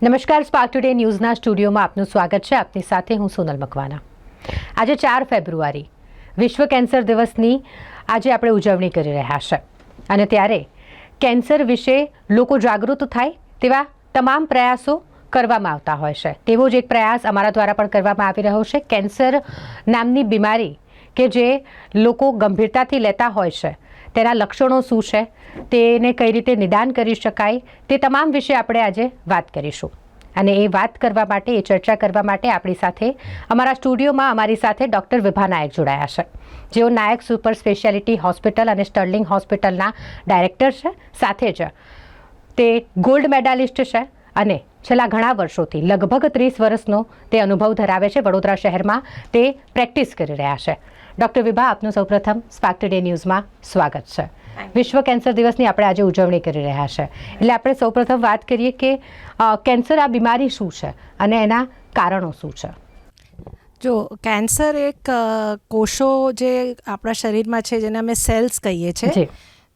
નમસ્કાર spark today ન્યૂઝના સ્ટુડિયોમાં આપનું સ્વાગત છે. આપની સાથે હું સોનલ મકવાના આજે ચાર ફેબ્રુઆરી, વિશ્વ કેન્સર દિવસની આજે આપણે ઉજવણી કરી રહ્યા છે. અને ત્યારે કેન્સર વિશે લોકો જાગૃત થાય તેવા તમામ પ્રયાસો કરવામાં આવતા હોય છે. તેવો જ એક પ્રયાસ અમારા દ્વારા પણ કરવામાં આવી રહ્યો છે. કેન્સર નામની બીમારી કે જે લોકો ગંભીરતાથી લેતા હોય છે તેના લક્ષણો શું છે, તેને કઈ રીતે નિદાન કરી શકાય, તે તમામ વિશે આપણે આજે વાત કરીશું. અને એ વાત કરવા માટે, એ ચર્ચા કરવા માટે આપણી સાથે અમારા સ્ટુડિયોમાં અમારી સાથે ડૉક્ટર વિભા નાયક જોડાયા છે. જેઓ નાયક સુપર સ્પેશિયાલિટી હોસ્પિટલ અને સ્ટર્લિંગ હોસ્પિટલના ડાયરેક્ટર છે. સાથે જ તે ગોલ્ડ મેડાલિસ્ટ છે. અને છેલ્લા ઘણા વર્ષોથી લગભગ ત્રીસ વર્ષનો તે અનુભવ ધરાવે છે વડોદરા શહેરમાં. તે પ્રેક્ટિસ કરી રહ્યા છે. ડૉક્ટર વિભા આપનું સૌપ્રથમ સ્પાર્ક ટુડે ન્યૂઝમાં સ્વાગત છે. વિશ્વ કેન્સર દિવસની આપણે આજે ઉજવણી કરી રહ્યા છે. એટલે આપણે સૌપ્રથમ વાત કરીએ કે કેન્સર આ બીમારી શું છે અને એના કારણો શું છે? જો કેન્સર એક કોષો જે આપણા શરીરમાં છે જેને અમે સેલ્સ કહીએ છીએ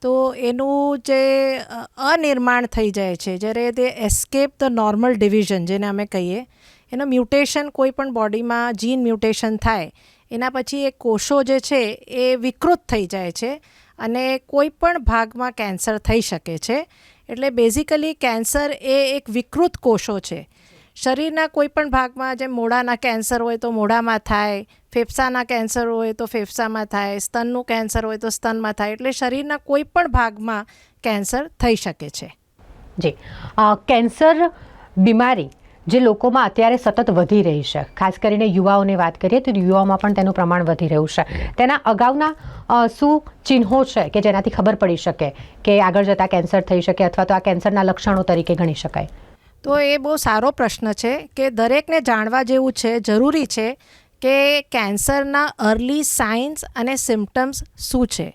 તો એનું જે અનિર્માણ થઈ જાય છે, જ્યારે તે એસ્કેપ ધ નોર્મલ ડિવિઝન જેને અમે કહીએ, એનો મ્યુટેશન કોઈ પણ બોડીમાં જીન મ્યુટેશન થાય, એના પછી એ કોષો જે છે એ વિકૃત થઈ જાય છે અને કોઈ પણ ભાગમાં કેન્સર થઈ શકે છે. એટલે બેઝિકલી કેન્સર એ એક વિકૃત કોષો છે. શરીરના કોઈપણ ભાગમાં જેમ મોઢાના કેન્સર હોય તો મોઢામાં થાય, ફેફસાના કેન્સર હોય તો ફેફસામાં થાય, સ્તનનું કેન્સર હોય તો સ્તનમાં થાય, એટલે શરીરના કોઈપણ ભાગમાં કેન્સર થઈ શકે છે. જી. કેન્સર બીમારી જે લોકોમાં અત્યારે સતત વધી રહી છે, ખાસ કરીને યુવાઓની વાત કરીએ તો યુવાઓમાં પણ તેનું પ્રમાણ વધી રહ્યું છે. તેના અગાઉના શું ચિહ્નો છે કે જેનાથી ખબર પડી શકે કે આગળ જતાં કેન્સર થઈ શકે અથવા તો આ કેન્સરના લક્ષણો તરીકે ગણી શકાય? તો એ બહુ સારો પ્રશ્ન છે કે દરેકને જાણવા જેવું છે, જરૂરી છે કે કેન્સરના અર્લી સાઇન્સ અને સિમ્ટમ્સ શું છે.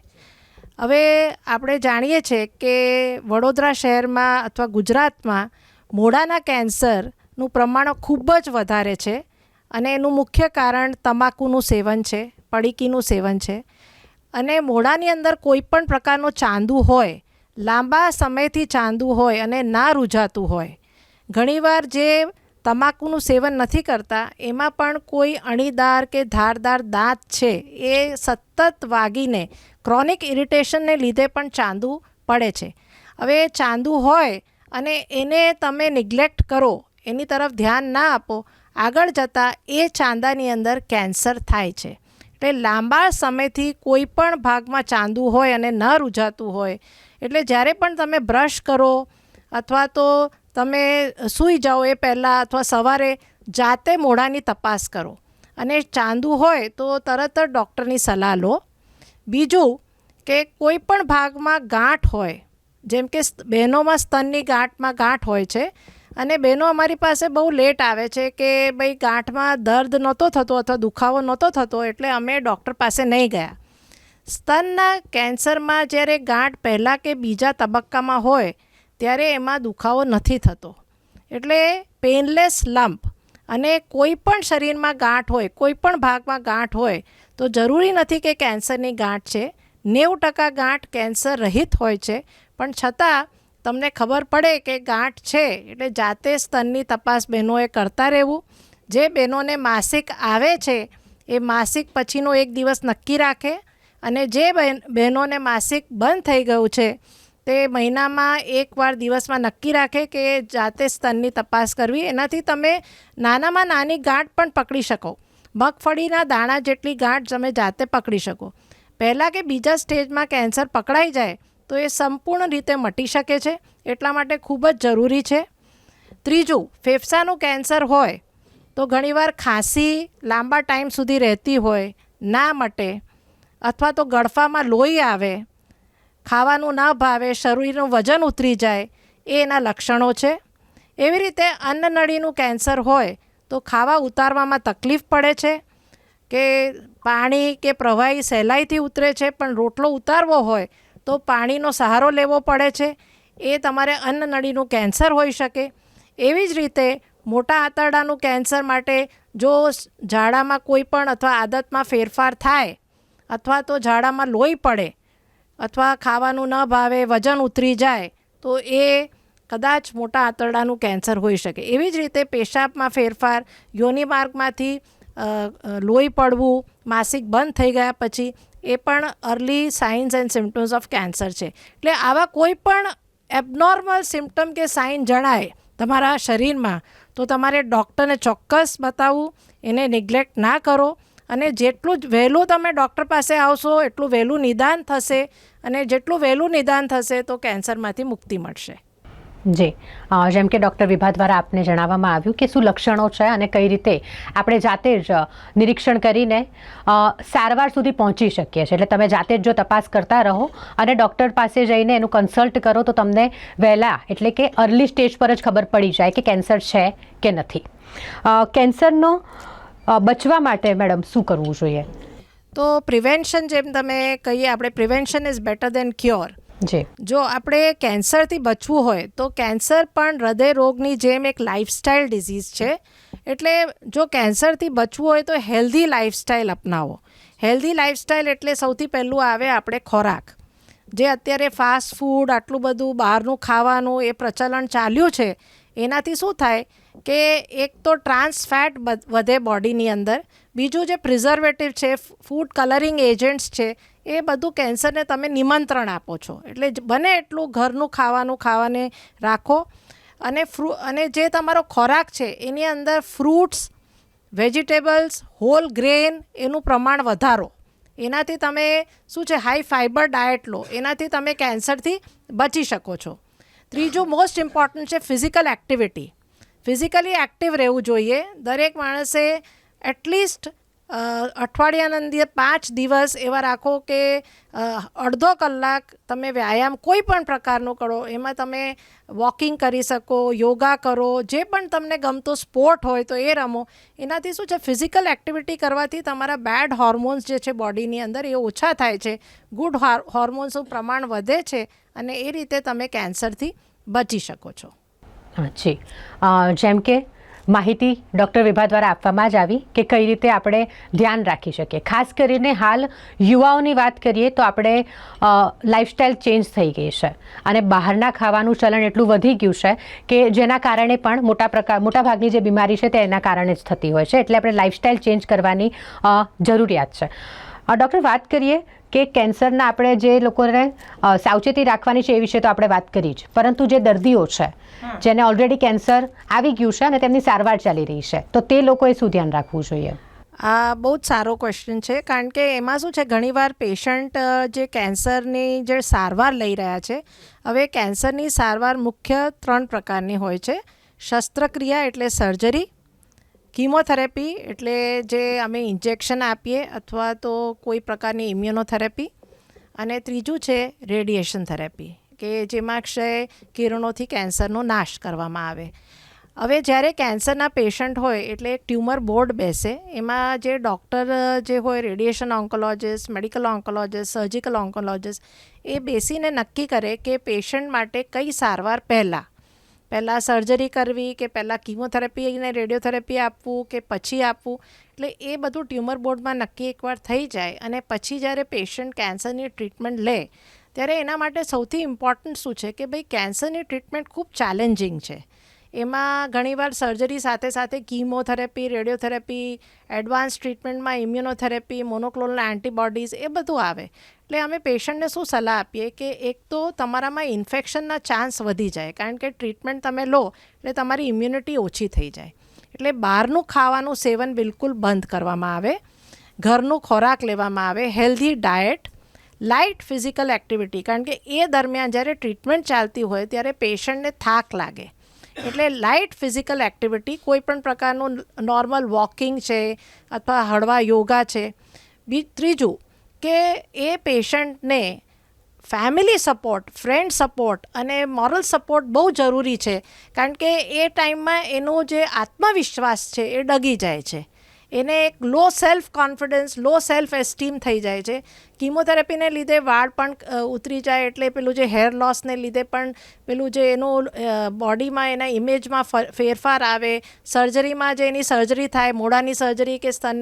હવે આપણે જાણીએ છીએ કે વડોદરા શહેરમાં અથવા ગુજરાતમાં મોઢાના કેન્સરનું પ્રમાણ ખૂબ જ વધારે છે અને એનું મુખ્ય કારણ તમાકુનું સેવન છે, પડીકીનું સેવન છે. અને મોઢાની અંદર કોઈ પણ પ્રકારનું ચાંદુ હોય, લાંબા સમયથી ચાંદુ હોય અને ના રૂઝાતું હોય ઘણીવાર જે તમાકુનું સેવન નથી કરતા, એમાં પણ કોઈ અણીદાર કે ધારદાર દાંત છે, એ સતત વાગીને ક્રોનિક ઇરિટેશનને લીધે પણ ચાંદુ પડે છે. હવે ચાંદુ હોય અને એને તમે નિગ્લેક્ટ કરો, એની તરફ ધ્યાન ના આપો, આગળ જતાં એ ચાંદાની અંદર કેન્સર થાય છે. એટલે લાંબા સમયથી કોઈ પણ ભાગમાં ચાંદુ હોય અને ન રૂઝાતું હોય, એટલે જ્યારે પણ તમે બ્રશ કરો અથવા તો તમે સૂઈ જાઓ એ પહેલાં અથવા સવારે જાતે મોઢાની તપાસ કરો. અને ચાંદુ હોય તો તરત જ ડૉક્ટરની સલાહ લો. બીજું કે કોઈ પણ ભાગમાં ગાંઠ હોય, જેમ કે બહેનોમાં સ્તનની ગાંઠમાં ગાંઠ હોય છે અને બહેનો અમારી પાસે બહુ લેટ આવે છે કે ભાઈ ગાંઠમાં દર્દ નહોતો થતો અથવા દુખાવો નહોતો થતો એટલે અમે ડૉક્ટર પાસે નહીં ગયા. સ્તનના કેન્સરમાં જ્યારે ગાંઠ પહેલાં કે બીજા તબક્કામાં હોય ત્યારે એમાં દુખાવો નથી થતો. એટલે પેનલેસ લંપ અને કોઈ પણ શરીરમાં ગાંઠ હોય, કોઈ પણ ભાગમાં ગાંઠ હોય, તો જરૂરી નથી કે કેન્સરની ગાંઠ છે. નેવું ટકા ગાંઠ કેન્સર રહિત હોય છે. પણ છતાં તમને ખબર પડે કે ગાંઠ છે એટલે જાતે સ્તનની તપાસ બહેનોએ કરતા રહેવું. જે બહેનોને માસિક આવે છે, એ માસિક પછીનો એક દિવસ નક્કી રાખે અને જે બહેન, બહેનોને માસિક બંધ થઈ ગયું છે તે મહિનામાં એકવાર દિવસમાં નક્કી રાખે કે જાતે સ્તનની તપાસ કરવી. એનાથી તમે નાનામાં નાની ગાંઠ પણ પકડી શકો. મગફળીના દાણા જેટલી ગાંઠ તમે જાતે પકડી શકો. પહેલાં કે બીજા સ્ટેજમાં કેન્સર પકડાઈ જાય, તો એ સંપૂર્ણ રીતે મટી શકે છે. એટલા માટે ખૂબ જ જરૂરી છે. ત્રીજું, ફેફસાનું કેન્સર હોય, તો ઘણીવાર ખાંસી, લાંબા ટાઈમ સુધી રહેતી હોય, ના મટે, અથવા તો ગળફામાં લોહી આવે ખાવાનું ના ભાવે, શરીરનું વજન ઉતરી જાય, એ એના લક્ષણો છે. એવી રીતે અન્નનળીનું કેન્સર હોય, તો ખાવા ઉતારવામાં તકલીફ પડે છે કે પાણી કે પ્રવાહી સહેલાઈથી ઉતરે છે, પણ રોટલો ઉતારવો હોય, તો પાણીનો સહારો લેવો પડે છે. એ તમારે અન્નનળીનું કેન્સર હોઈ શકે. એવી જ રીતે મોટા આંતરડાનું કેન્સર માટે જો ઝાડામાં કોઈ પણ અથવા આદતમાં ફેરફાર થાય, અથવા તો ઝાડામાં લોહી પડે અથવા ખાવાનું ન ભાવે વજન ઉતરી જાય તો એ કદાચ મોટા આંતરડાનું કેન્સર હોઈ શકે. એવી જ રીતે પેશાબમાં ફેરફાર યોનિ માર્ગમાંથી અ, અ, લોહી પડવું માસિક બંધ થઈ ગયા પછી એ પણ early signs and symptoms of cancer છે. એટલે આવા કોઈ પણ એબનોર્મલ સિમ્ટમ કે સાઇન જણાય તમારા શરીરમાં તો તમારે ડૉક્ટરને ચોક્કસ બતાવવું એને નિગ્લેક્ટ ના કરો. અને જેટલું જ વહેલું તમે ડૉક્ટર પાસે આવશો, એટલું વહેલું નિદાન થશે અને જેટલું વહેલું નિદાન થશે તો કેન્સરમાંથી મુક્તિ મળશે. જી. જેમ કે ડૉક્ટર વિભા દ્વારા આપને જણાવવામાં આવ્યું કે શું લક્ષણો છે અને કઈ રીતે આપણે જાતે જ નિરીક્ષણ કરીને સારવાર સુધી પહોંચી શકીએ છીએ. એટલે તમે જાતે જ જો તપાસ કરતા રહો અને ડૉક્ટર પાસે જઈને એનું કન્સલ્ટ કરો તો તમને વહેલા, એટલે કે અર્લી સ્ટેજ પર જ ખબર પડી જાય કે કેન્સર છે કે નથી. કેન્સરનો બચવા માટે મેડમ શું કરવું જોઈએ? તો પ્રિવેન્શન જેમ તમે કહીએ આપણે prevention is better than cure જી. જો આપણે કેન્સરથી બચવું હોય તો કેન્સર પણ હૃદય રોગની જેમ એક લાઇફસ્ટાઇલ ડિઝીઝ છે. એટલે જો કેન્સરથી બચવું હોય તો હેલ્ધી લાઇફસ્ટાઇલ અપનાવો. હેલ્ધી લાઇફસ્ટાઇલ એટલે સૌથી પહેલું આવે આપણે ખોરાક. જે અત્યારે ફાસ્ટ ફૂડ આટલું બધું બહારનું ખાવાનું એ પ્રચલન ચાલ્યું છે એનાથી શું થાય? કે એક તો ટ્રાન્સ ફેટ વધે બોડીની અંદર. બીજું જે પ્રિઝર્વેટિવ છે ફૂડ કલરિંગ એજન્ટ્સ છે, એ બધું કેન્સરને તમે નિમંત્રણ આપો છો. એટલે બને એટલું ઘરનું ખાવાનું ખાવાને રાખો. અને ફ્રૂ, અને જે તમારો ખોરાક છે, એની અંદર ફ્રૂટ્સ વેજીટેબલ્સ હોલ ગ્રેન એનું પ્રમાણ વધારો. એનાથી તમે શું છે હાઈ ફાઇબર ડાયટ લો. એનાથી તમે કેન્સરથી બચી શકો છો. ત્રીજું મોસ્ટ ઇમ્પોર્ટન્ટ છે ફિઝિકલ એક્ટિવિટી ફિઝિકલી એક્ટિવ રહેવું જોઈએ. દરેક માણસે એટલીસ્ટ અઠવાડિયાના અંદર પાંચ દિવસ એવા રાખો કે અડધો કલાક તમે વ્યાયામ કોઈ પણ પ્રકારનો કરો, એમાં તમે વોકિંગ કરી શકો, યોગા કરો, જે પણ તમને ગમતો સ્પોર્ટ હોય તો એ રમો. એનાથી શું છે? ફિઝિકલ એક્ટિવિટી કરવાથી તમારા બેડ હોર્મોન્સ જે છે બોડીની અંદર એ ઓછા થાય છે. ગુડ હોર્મોન્સનું પ્રમાણ વધે છે અને એ રીતે તમે કેન્સરથી બચી શકો છો. જી. જેમ કે માહિતી ડૉક્ટર વિભા દ્વારા આપવામાં જ આવી કે કઈ રીતે આપણે ધ્યાન રાખી શકીએ. ખાસ કરીને હાલ યુવાઓની વાત કરીએ તો આપણે લાઇફસ્ટાઈલ ચેન્જ થઈ ગઈ છે. અને બહારના ખાવાનું ચલણ એટલું વધી ગયું છે કે જેના કારણે પણ મોટા પ્રકાર મોટાભાગની જે બીમારી છે તે એના કારણે જ થતી હોય છે. એટલે આપણે લાઇફસ્ટાઈલ ચેન્જ કરવાની જરૂરિયાત છે. ડૉક્ટર વાત કરીએ કે કેન્સરના આપણે જે લોકોને સાવચેતી રાખવાની છે એ વિશે તો આપણે વાત કરી જ. પરંતુ જે દર્દીઓ છે જેને ઓલરેડી કેન્સર આવી ગયું છે અને તેમની સારવાર ચાલી રહી છે તો તે લોકોએ શું ધ્યાન રાખવું જોઈએ? આ બહુ જ સારો ક્વેશ્ચન છે કારણ કે એમાં શું છે ઘણીવાર પેશન્ટ જે કેન્સરની જે સારવાર લઈ રહ્યા છે હવે કેન્સરની સારવાર મુખ્ય ત્રણ પ્રકારની હોય છે. શસ્ત્રક્રિયા એટલે સર્જરી કીમોથેરેપી એટલે જે અમે ઇન્જેક્શન આપીએ અથવા તો કોઈ પ્રકારની ઇમ્યુનોથેરેપી. અને ત્રીજું છે રેડિયેશન થેરેપી, કે જેમાં ક્ષય કિરણોથી કેન્સરનો નાશ કરવામાં આવે. હવે જ્યારે કેન્સરના પેશન્ટ હોય એટલે એક ટ્યુમર બોર્ડ બેસે, એમાં જે ડૉક્ટર જે હોય, radiation oncologist, medical oncologist, surgical oncologist, એ બેસીને નક્કી કરે કે પેશન્ટ માટે કઈ સારવાર પહેલાં પહેલાં સર્જરી કરવી કે પહેલાં કીમોથેરાપીને રેડિયોથેરાપી આપવું કે પછી આપવું? એટલે એ બધું ટ્યુમર બોર્ડમાં નક્કી એકવાર થઈ જાય અને પછી જ્યારે પેશન્ટ કેન્સરની ટ્રીટમેન્ટ લે, ત્યારે એના માટે સૌથી ઇમ્પોર્ટન્ટ શું છે કે ભાઈ કેન્સરની ટ્રીટમેન્ટ ખૂબ ચેલેન્જિંગ છે. એમાં ઘણીવાર સર્જરી સાથે સાથે કીમોથેરાપી રેડિયોથેરાપી એડવાન્સ ટ્રીટમેન્ટમાં ઇમ્યુનોથેરાપી મોનોક્લોનલ એન્ટીબોડીઝ એ બધું આવે. એટલે અમે પેશન્ટને શું સલાહ આપીએ કે એક તો તમારામાં ઇન્ફેક્શનના ચાન્સ વધી જાય, કારણ કે ટ્રીટમેન્ટ તમે લો એટલે તમારી ઇમ્યુનિટી ઓછી થઈ જાય. એટલે બહારનું ખાવાનું સેવન બિલકુલ બંધ કરવામાં આવે, ઘરનું ખોરાક લેવામાં આવે, healthy diet, light physical activity, કારણ કે એ દરમિયાન જ્યારે ટ્રીટમેન્ટ ચાલતી હોય ત્યારે પેશન્ટને થાક લાગે. એટલે લાઇટ ફિઝિકલ એક્ટિવિટી કોઈ પણ પ્રકારનું નોર્મલ વોકિંગ છે અથવા હળવા યોગા છે. બી, ત્રીજું કે એ પેશન્ટને ફેમિલી સપોર્ટ, ફ્રેન્ડ સપોર્ટ અને મોરલ સપોર્ટ બહુ જરૂરી છે. કારણ કે એ ટાઈમમાં એનો જે આત્મવિશ્વાસ છે એ ડગી જાય છે. એને એક low self confidence low self esteem થઈ જાય છે. કિમોથેરાપીને લીધે વાળ પણ ઉતરી જાય એટલે પેલું જે હેર લોસને લીધે પણ પેલું જે એનું બોડીમાં એના ઇમેજમાં ફેરફાર આવે. સર્જરીમાં જે એની સર્જરી થાય, મોઢાની સર્જરી કે સ્તન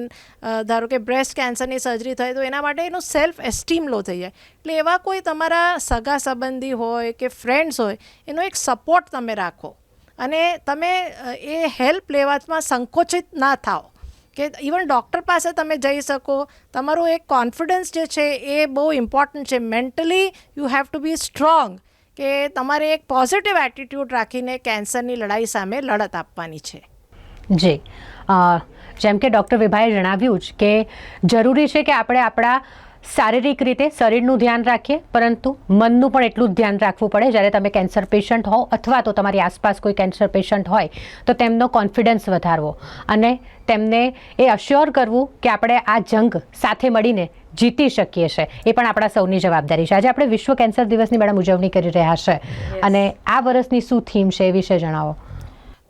ધારો કે બ્રેસ્ટ કેન્સરની સર્જરી થાય, તો એના માટે એનું સેલ્ફ એસ્ટીમ લો થઈ જાય. એટલે એવા કોઈ તમારા સગા સંબંધી હોય કે ફ્રેન્ડ્સ હોય, એનો એક સપોર્ટ તમે રાખો. અને તમે એ હેલ્પ લેવામાં સંકોચિત ના થાઓ. કે ઇવન ડૉક્ટર પાસે તમે જઈ શકો. તમારું એક કોન્ફિડન્સ જે છે એ બહુ ઇમ્પોર્ટન્ટ છે. Mentally you have to be strong કે તમારે એક પોઝિટિવ એટીટ્યૂડ રાખીને કેન્સરની લડાઈ સામે લડત આપવાની છે. જી. જેમ કે ડૉક્ટર વિભાએ જણાવ્યું જ કે જરૂરી છે કે આપણે આપણા શારીરિક રીતે શરીરનું ધ્યાન રાખીએ પરંતુ મનનું પણ એટલું જ ધ્યાન રાખવું પડે. જ્યારે તમે કેન્સર પેશન્ટ હો અથવા તો તમારી આસપાસ કોઈ કેન્સર પેશન્ટ હોય તો તેમનો કોન્ફિડન્સ વધારવો. અને તેમને એ અશ્યોર કરવું કે આપણે આ જંગ સાથે મળીને જીતી શકીએ છીએ એ પણ આપણા સૌની જવાબદારી છે. આજે આપણે વિશ્વ કેન્સર દિવસની મેડમ ઉજવણી કરી રહ્યા છે. અને આ વર્ષની શું થીમ છે એ વિશે જણાવો.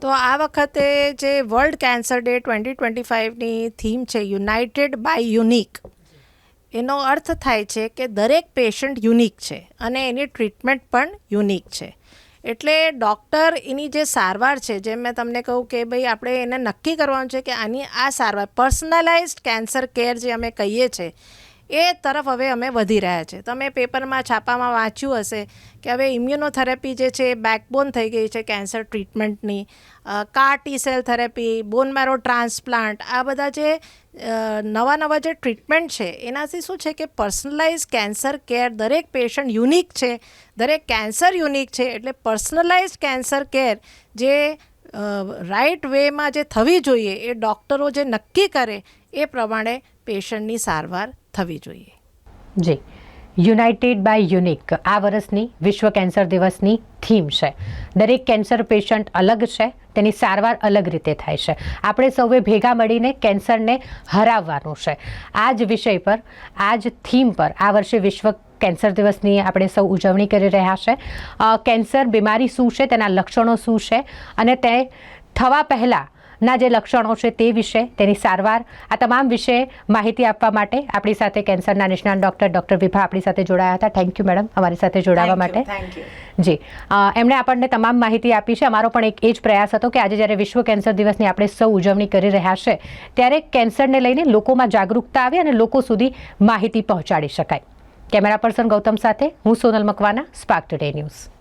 તો આ વખતે જે world cancer day twenty twenty ફાઇવની theme છે યુનાઇટેડ બાય યુનિક એનો અર્થ થાય છે કે દરેક પેશન્ટ યુનિક છે અને એની ટ્રીટમેન્ટ પણ યુનિક છે. એટલે ડૉક્ટર એની જે સારવાર છે જેમ મેં તમને કહું કે ભાઈ આપણે એને નક્કી કરવાનું છે કે આની આ સારવાર પર્સનલાઇઝ્ડ કેન્સર કેર જે અમે કહીએ છીએ એ તરફ હવે અમે વધી રહ્યા છે. તમે પેપરમાં છાપામાં વાંચ્યું હશે કે હવે ઇમ્યુનોથેરેપી જે છે એ બેકબોન થઈ ગઈ છે cancer ટ્રીટમેન્ટની CAR T cell therapy bone marrow transplant આ બધા જે નવા નવા જે ટ્રીટમેન્ટ છે, એનાથી શું છે કે પર્સનલાઇઝ કેન્સર કેર દરેક પેશન્ટ યુનિક છે. દરેક કેન્સર યુનિક છે એટલે પર્સનલાઇઝ કેન્સર કેર જે રાઇટ વેમાં જે થવી જોઈએ એ ડૉક્ટરો જે નક્કી કરે એ પ્રમાણે પેશન્ટની સારવાર થવી જોઈએ. જી. યુનાઇટેડ બાય યુનિક આ વર્ષની વિશ્વ કેન્સર દિવસની થીમ છે. દરેક કેન્સર પેશન્ટ અલગ છે, તેની સારવાર અલગ રીતે થાય છે. આપણે સૌએ ભેગા મળીને કેન્સરને હરાવવાનું છે. આ જ વિષય પર, આ જ થીમ પર આ વર્ષે વિશ્વ કેન્સર દિવસની આપણે સૌ ઉજવણી કરી રહ્યા છે. કેન્સર બીમારી શું છે, તેના લક્ષણો શું છે, અને તે થવા પહેલાં ના જે લક્ષણો છે તે વિશે તેની સારવાર આ તમામ વિશે માહિતી આપવા માટે આપણી સાથે કેન્સરના નિષ્ણાત ડૉક્ટર ડૉક્ટર વિભા આપણી સાથે જોડાયા હતા. થેન્ક યુ મેડમ અમારી સાથે જોડાવા માટે. જી એમણે આપણને તમામ માહિતી આપી છે. અમારો પણ એક એ જ પ્રયાસ હતો કે આજે જ્યારે વિશ્વ કેન્સર દિવસની આપણે સૌ ઉજવણી કરી રહ્યા છે ત્યારે કેન્સરને લઈને લોકોમાં જાગૃતતા આવે અને લોકો સુધી માહિતી પહોંચાડી શકાય. કેમેરા પર્સન ગૌતમ સાથે હું Sonal Makwana Spark Today News